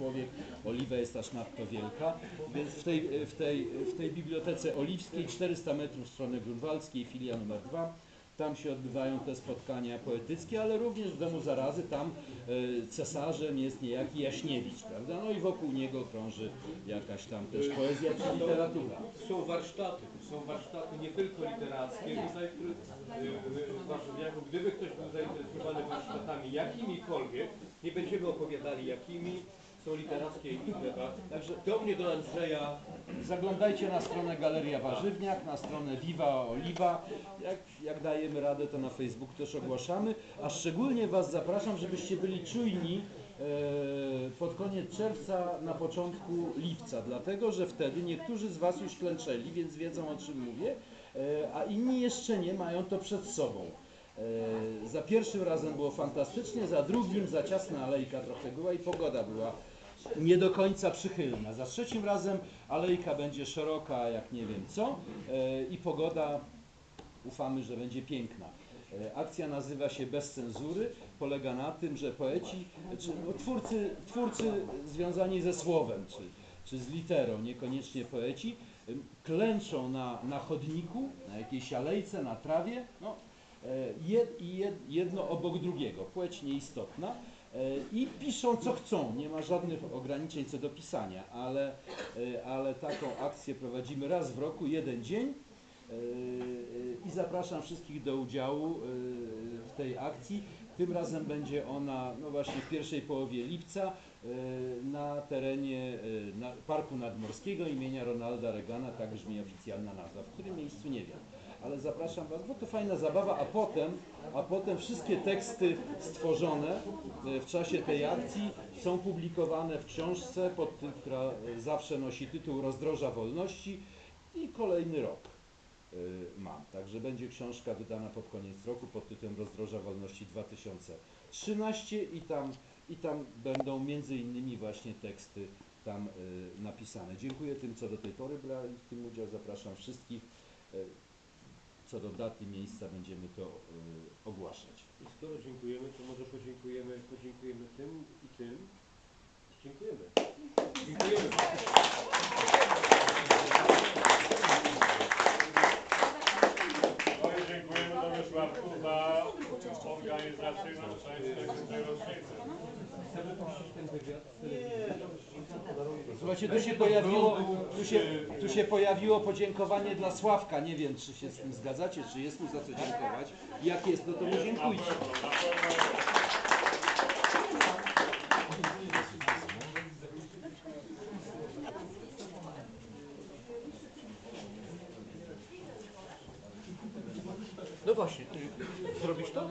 człowiek, oliwa jest aż nadto wielka, więc w tej, w tej, w tej bibliotece oliwskiej 400 metrów stronę grunwaldzkiej, filia numer 2, tam się odbywają te spotkania poetyckie, ale również w Domu Zarazy, tam e, cesarzem jest niejaki Jaśniewicz, prawda? No i wokół niego krąży jakaś tam też poezja czy literatura. Są warsztaty, są warsztaty nie tylko literackie, warszawiaków, gdyby ktoś był zainteresowany warsztatami jakimikolwiek, nie będziemy opowiadali jakimi, są literackie i tak? Także do mnie, do Andrzeja, Zaglądajcie na stronę Galeria Warzywniak, na stronę Viva Oliva. Jak, jak dajemy radę, to na Facebooku też ogłaszamy. A szczególnie Was zapraszam, żebyście byli czujni e, pod koniec czerwca, na początku lipca, dlatego że wtedy niektórzy z Was już klęczeli, więc wiedzą o czym mówię, e, a inni jeszcze nie mają to przed sobą. E, Za pierwszym razem było fantastycznie, za drugim za ciasna alejka trochę była i pogoda była nie do końca przychylna. Za trzecim razem alejka będzie szeroka jak nie wiem co e, i pogoda ufamy, że będzie piękna. E, Akcja nazywa się Bez cenzury. Polega na tym, że poeci, czy no, twórcy, twórcy związani ze słowem, czy, czy z literą, niekoniecznie poeci, klęczą na, na chodniku, na jakiejś alejce, na trawie, no, e, jed, jed, jedno obok drugiego, płeć nieistotna, i piszą co chcą, nie ma żadnych ograniczeń co do pisania, ale, e, ale taką akcję prowadzimy raz w roku, jeden dzień. Yy, i zapraszam wszystkich do udziału w tej akcji. Tym razem będzie ona no właśnie w pierwszej połowie lipca na terenie Parku Nadmorskiego imienia Ronalda Reagana, tak brzmi oficjalna nazwa, w którym miejscu nie wiem. Ale zapraszam Was, bo to fajna zabawa, a potem, a potem wszystkie teksty stworzone yy, w czasie tej akcji są publikowane w książce, pod która yy, zawsze nosi tytuł Rozdroża Wolności i kolejny rok y, mam. Także będzie książka wydana pod koniec roku pod tytułem Rozdroża Wolności 2013 i tam, i tam będą między innymi właśnie teksty tam napisane. Dziękuję tym, co do tej pory brali w tym udział. Zapraszam wszystkich. Co do daty, miejsca będziemy to y, ogłaszać. i skoro dziękujemy, to może podziękujemy, podziękujemy tym i tym. Dziękujemy. Dziękujemy. No i dziękujemy Sławku za tej- tej rocznicy. Chcemy puścić ten wywiad. Słuchajcie, tu się pojawiło, tu się, tu się pojawiło podziękowanie dla Sławka. Nie wiem, czy się z tym zgadzacie, czy jest mu za co dziękować. Jak jest, no to mu dziękujcie. No właśnie, ty zrobisz to?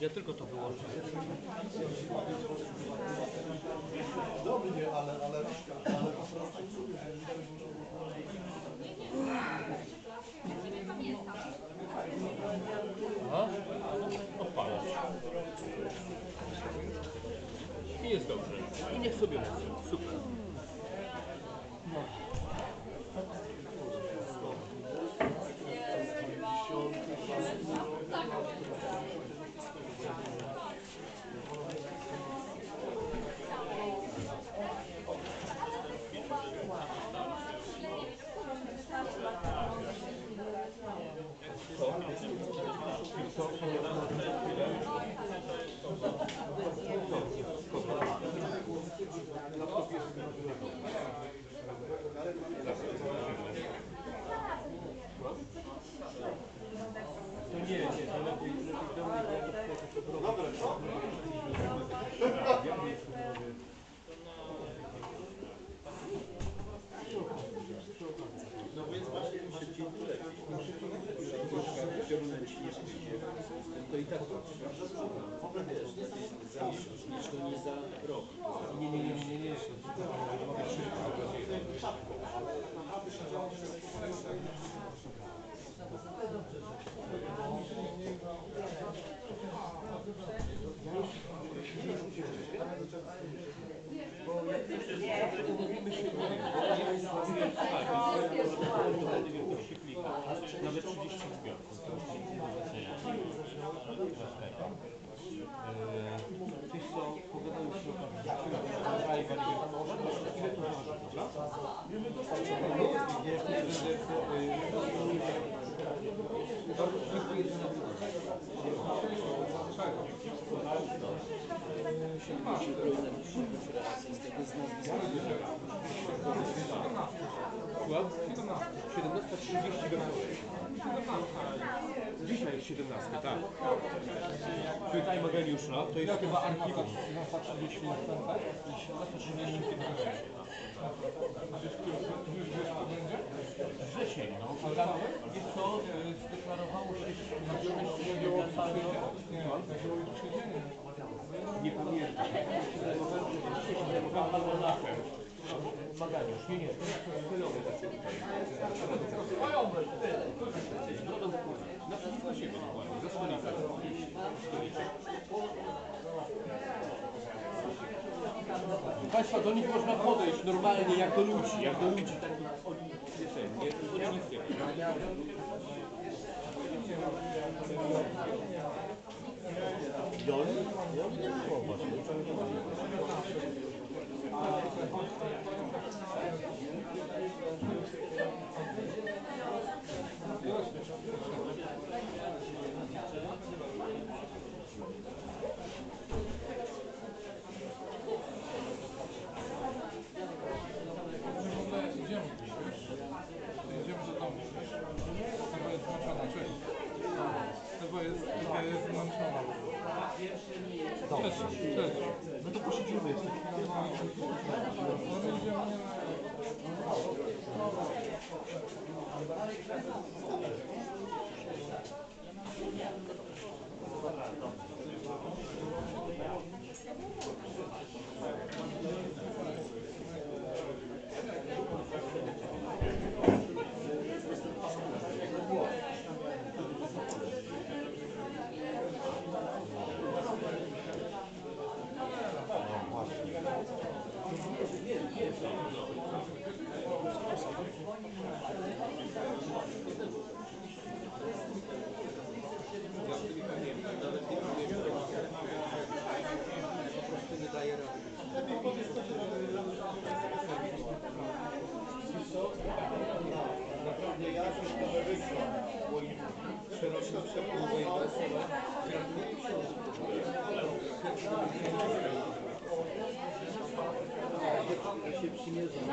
Ja tylko to wyłączę. Dobrze, ale, ale, ale. I jest dobrze. I niech sobie leci. Super. To nie, nie, to lepiej, lepiej do mnie, bo ja to chcę to Dobra, co? No więc właśnie im szybciej tu lepiej. W kierunku ci nie przyjdzie, wiesz, lepiej za miesiąc nie za rok. Nie, nie, nie, nie, nie, nie. Nawet 30 zbiorów. Wiesz co, pogadaliśmy o Słucham? 17.30 gotowe. Dzisiaj jest 17, tak. Pytaj Mageniusza, to jest chyba archiwum. Wrzesień, no. Wiesz co, y, zdeklarowało się na szczęście Nie pamiętam. Zajmowałem almanachem. Maganiusz, nie, nie, to jest chwilowe. Naprzeciwko siebie dokładnie, za stolikiem. Proszę Państwa, do nich można podejść normalnie, jak do ludzi, jak do ludzi takich, oni, wiecie, nie, oni nic nie wiedzą. Idziemy Thank you. Z tego wyszłam, bo im szerokim przepływie interesować. Gratuluję książkę. Ja się przymierzam.